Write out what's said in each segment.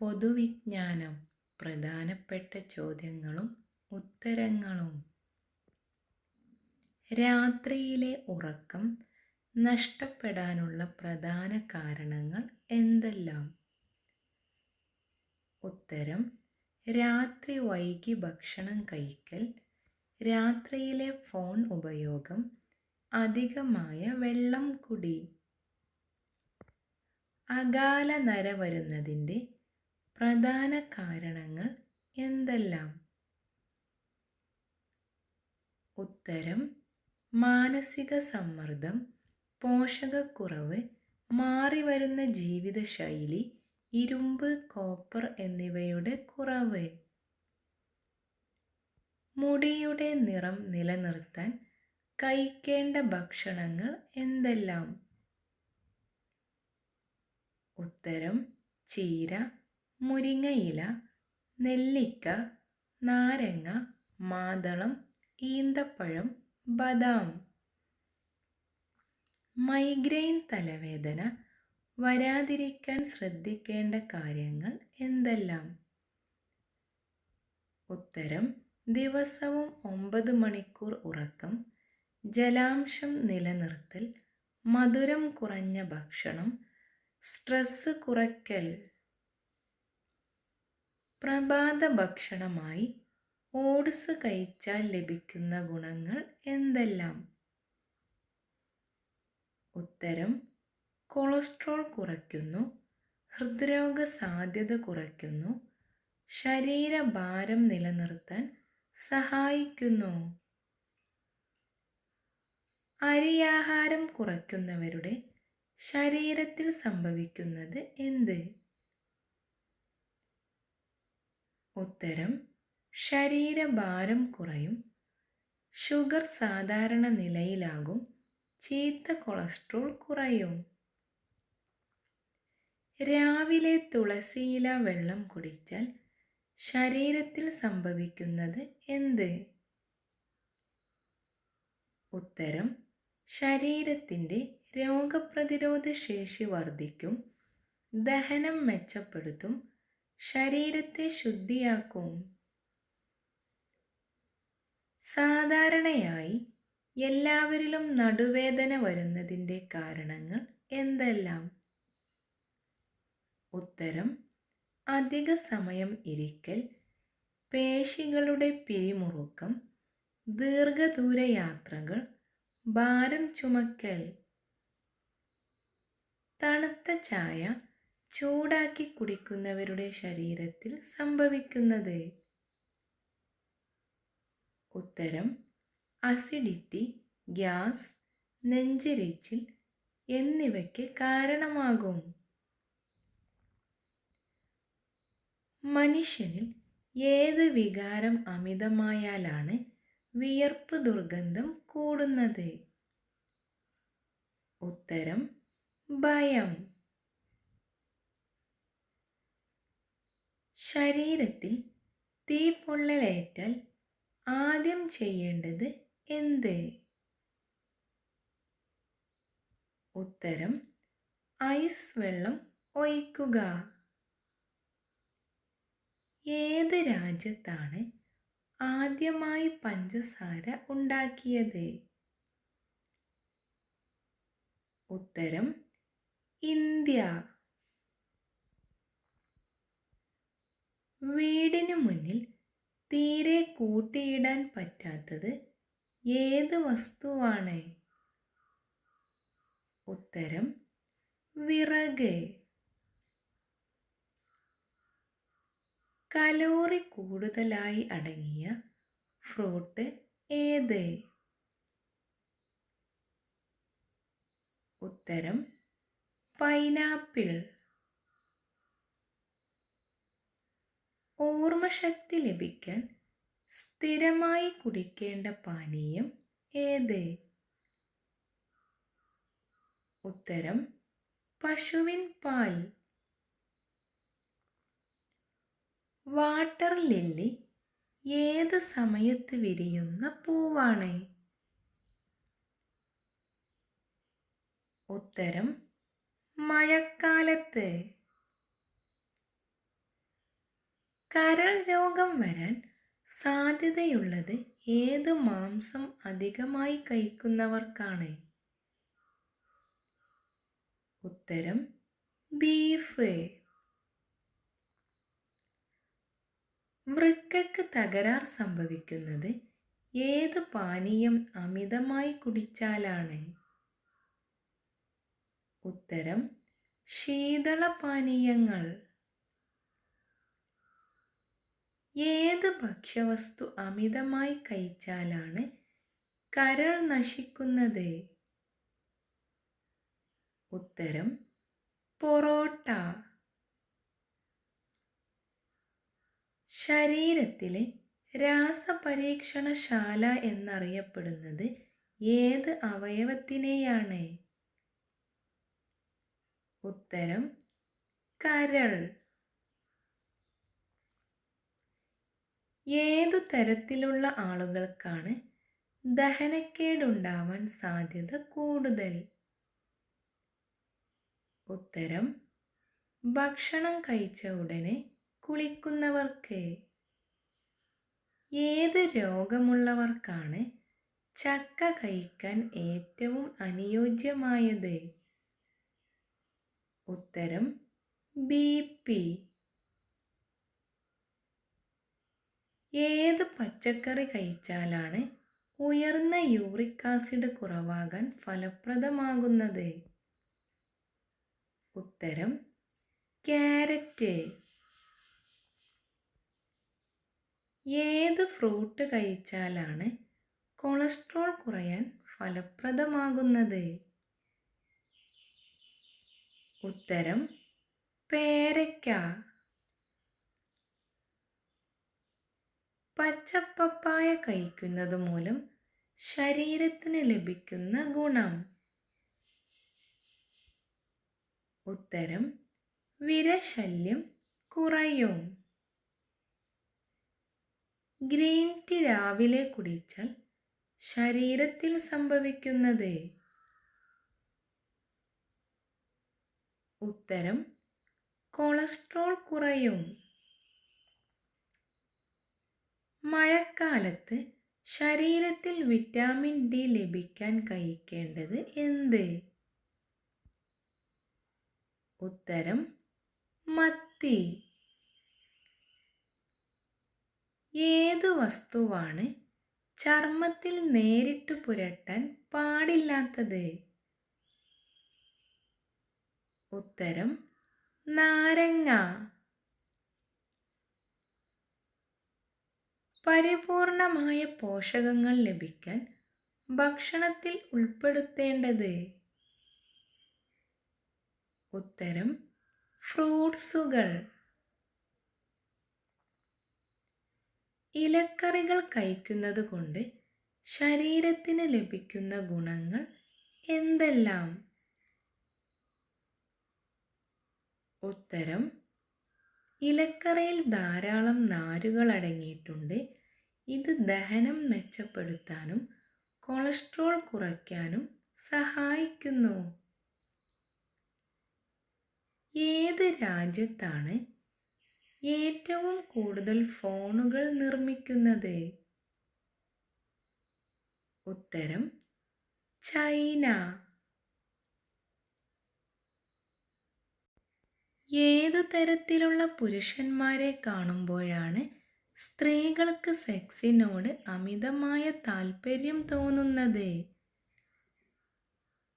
പൊതുവിജ്ഞാനം പ്രധാനപ്പെട്ട ചോദ്യങ്ങളും ഉത്തരങ്ങളും. രാത്രിയിലെ ഉറക്കം നഷ്ടപ്പെടാനുള്ള പ്രധാന കാരണങ്ങൾ എന്തെല്ലാം? ഉത്തരം രാത്രി വൈകി ഭക്ഷണം കഴിക്കൽ രാത്രിയിലെ ഫോൺ ഉപയോഗം അധികമായ വെള്ളം കുടി. അകാല നര വരുന്നതിന്റെ പ്രധാന കാരണങ്ങൾ എന്തെല്ലാം? ഉത്തരം മാനസിക സമ്മർദ്ദം പോഷകക്കുറവ് മാറിവരുന്ന ജീവിതശൈലി ഇരുമ്പ് കോപ്പർ എന്നിവയുടെ കുറവ്. മുടിയുടെ നിറം നിലനിർത്താൻ കഴിക്കേണ്ട ഭക്ഷണങ്ങൾ എന്തെല്ലാം? ഉത്തരം ചീര മുരിങ്ങയില നെല്ലിക്ക നാരങ്ങ മാതളം ഈന്തപ്പഴം ബദാം. മൈഗ്രെയിൻ തലവേദന വരാതിരിക്കാൻ ശ്രദ്ധിക്കേണ്ട കാര്യങ്ങൾ എന്തെല്ലാം? ഉത്തരം ദിവസവും ഒമ്പത് മണിക്കൂർ ഉറക്കം ജലാംശം നിലനിർത്തൽ മധുരം കുറഞ്ഞ ഭക്ഷണം സ്ട്രെസ് കുറയ്ക്കൽ. പ്രഭാത ഭക്ഷണമായി ഓട്സ് കഴിച്ചാൽ ലഭിക്കുന്ന ഗുണങ്ങൾ എന്തെല്ലാം? ഉത്തരം കൊളസ്ട്രോൾ കുറയ്ക്കുന്നു ഹൃദ്രോഗ സാധ്യത കുറയ്ക്കുന്നു ശരീരഭാരം നിലനിർത്താൻ സഹായിക്കുന്നു. അരിയാഹാരം കുറയ്ക്കുന്നവരുടെ ശരീരത്തിൽ സംഭവിക്കുന്നത് എന്ത്? ഉത്തരം ശരീരഭാരം കുറയും ഷുഗർ സാധാരണ നിലയിലാകും ചീത്ത കൊളസ്ട്രോൾ കുറയും. രാവിലെ തുളസിയില വെള്ളം കുടിച്ചാൽ ശരീരത്തിൽ സംഭവിക്കുന്നത് എന്ത്? ഉത്തരം ശരീരത്തിന്റെ രോഗപ്രതിരോധ ശേഷി വർദ്ധിക്കും ദഹനം മെച്ചപ്പെടുത്തും ശരീരത്തെ ശുദ്ധിയാക്കും. സാധാരണയായി എല്ലാവരിലും നടുവേദന വരുന്നതിന്റെ കാരണങ്ങൾ എന്തെല്ലാം? ഉത്തരം അധിക സമയം ഇരിക്കൽ പേശികളുടെ പിരിമുറുക്കം ദീർഘദൂര യാത്രകൾ ഭാരം ചുമക്കൽ. തണുത്ത ചായ ചൂടാക്കി കുടിക്കുന്നവരുടെ ശരീരത്തിൽ സംഭവിക്കുന്നത്. ഉത്തരം അസിഡിറ്റി ഗ്യാസ് നെഞ്ചരിച്ചിൽ എന്നിവയ്ക്ക് കാരണമാകും. മനുഷ്യനിൽ ഏത് വികാരം അമിതമായാലാണ് വിയർപ്പ് ദുർഗന്ധം കൂടുന്നത്? ഉത്തരം ഭയം. ശരീരത്തിൽ തീപ്പൊള്ളലേറ്റാൽ ആദ്യം ചെയ്യേണ്ടത് എന്ത്? ഉത്തരം ഐസ് വെള്ളം ഒഴിക്കുക. ഏത് രാജ്യത്താണ് ആദ്യമായി പഞ്ചസാര ഉണ്ടാക്കിയത്? ഉത്തരം ഇന്ത്യ. വീടിനു മുന്നിൽ തീരെ കൂട്ടിയിടാൻ പറ്റാത്തത് ഏത് വസ്തുവാണ്? ഉത്തരം വിറക്. കലോറി കൂടുതലായി അടങ്ങിയ ഫ്രൂട്ട് ഏത്? ഉത്തരം പൈനാപ്പിൾ. ഓർമ്മശക്തി ലഭിക്കാൻ സ്ഥിരമായി കുടിക്കേണ്ട പാനീയം ഏത്? ഉത്തരം പശുവിൻ പാൽ. വാട്ടർ ലില്ലി ഏത് സമയത്ത് വിരിയുന്ന പൂവാണ്? ഉത്തരം മഴക്കാലത്ത്. കരൾ രോഗം വരാൻ സാധ്യതയുള്ളത് ഏത് മാംസം അധികമായി കഴിക്കുന്നവർക്കാണ്? ഉത്തരം ബീഫ്. വൃക്കക്ക് തകരാർ സംഭവിക്കുന്നത് ഏത് പാനീയം അമിതമായി കുടിച്ചാലാണ്? ഉത്തരം ശീതള ഏത് ഭക്ഷ്യവസ്തു അമിതമായി കഴിച്ചാലാണ് കരൾ നശിക്കുന്നത്? ഉത്തരം പൊറോട്ട. ശരീരത്തിലെ രാസപരീക്ഷണശാല എന്നറിയപ്പെടുന്നത് ഏത് അവയവത്തിനെയാണ്? ഉത്തരം കരൾ. ഏതു തരത്തിലുള്ള ആളുകൾക്കാണ് ദഹനക്കേടുണ്ടാവാൻ സാധ്യത കൂടുതൽ? ഉത്തരം ഭക്ഷണം കഴിച്ച ഉടനെ കുളിക്കുന്നവർക്ക്. ഏത് രോഗമുള്ളവർക്കാണ് ചക്ക കഴിക്കാൻ ഏറ്റവും അനുയോജ്യമായത്? ഉത്തരം ബി പി. ഏത് പച്ചക്കറി കഴിച്ചാലാണ് ഉയർന്ന യൂറിക് ആസിഡ് കുറവാകാൻ ഫലപ്രദമാകുന്നത്? ഉത്തരം ക്യാരറ്റ്. ഏത് ഫ്രൂട്ട് കഴിച്ചാലാണ് കൊളസ്ട്രോൾ കുറയാൻ ഫലപ്രദമാകുന്നത്? ഉത്തരം പേരയ്ക്ക. പച്ചപ്പപ്പായ കഴിക്കുന്നത് മൂലം ശരീരത്തിന് ലഭിക്കുന്ന ഗുണം. ഉത്തരം വിരശല്യം കുറയും. ഗ്രീൻ ടീ രാവിലെ കുടിച്ചാൽ ശരീരത്തിൽ സംഭവിക്കുന്നത്. ഉത്തരം കൊളസ്ട്രോൾ കുറയും. മഴക്കാലത്ത് ശരീരത്തിൽ വിറ്റാമിൻ ഡി ലഭിക്കാൻ കഴിക്കേണ്ടത് എന്ത്? ഉത്തരം മത്തി. ഏത് വസ്തുവാണ് ചർമ്മത്തിൽ നേരിട്ട് പുരട്ടാൻ പാടില്ലാത്തത്? ഉത്തരം നാരങ്ങ. പരിപൂർണമായ പോഷകങ്ങൾ ലഭിക്കാൻ ഭക്ഷണത്തിൽ ഉൾപ്പെടുത്തേണ്ടത്? ഉത്തരം ഫ്രൂട്ട്സുകൾ. ഇലക്കറികൾ കഴിക്കുന്നത് കൊണ്ട് ശരീരത്തിന് ലഭിക്കുന്ന ഗുണങ്ങൾ എന്തെല്ലാം? ഉത്തരം ഇലക്കറിയിൽ ധാരാളം നാരുകൾ അടങ്ങിയിട്ടുണ്ട്. ഇത് ദഹനം മെച്ചപ്പെടുത്താനും കൊളസ്ട്രോൾ കുറയ്ക്കാനും സഹായിക്കുന്നു. ഏത് രാജ്യത്താണ് ഏറ്റവും കൂടുതൽ ഫോണുകൾ നിർമ്മിക്കുന്നത്? ഉത്തരം ചൈന. ഏതു തരത്തിലുള്ള പുരുഷന്മാരെ കാണുമ്പോഴാണ് സ്ത്രീകൾക്ക് സെക്സിനോട് അമിതമായ താല്പര്യം തോന്നുന്നത്.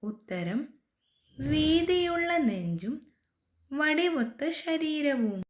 ഉത്തരം വീതിയുള്ള നെഞ്ചും വടിവൊത്ത ശരീരവും.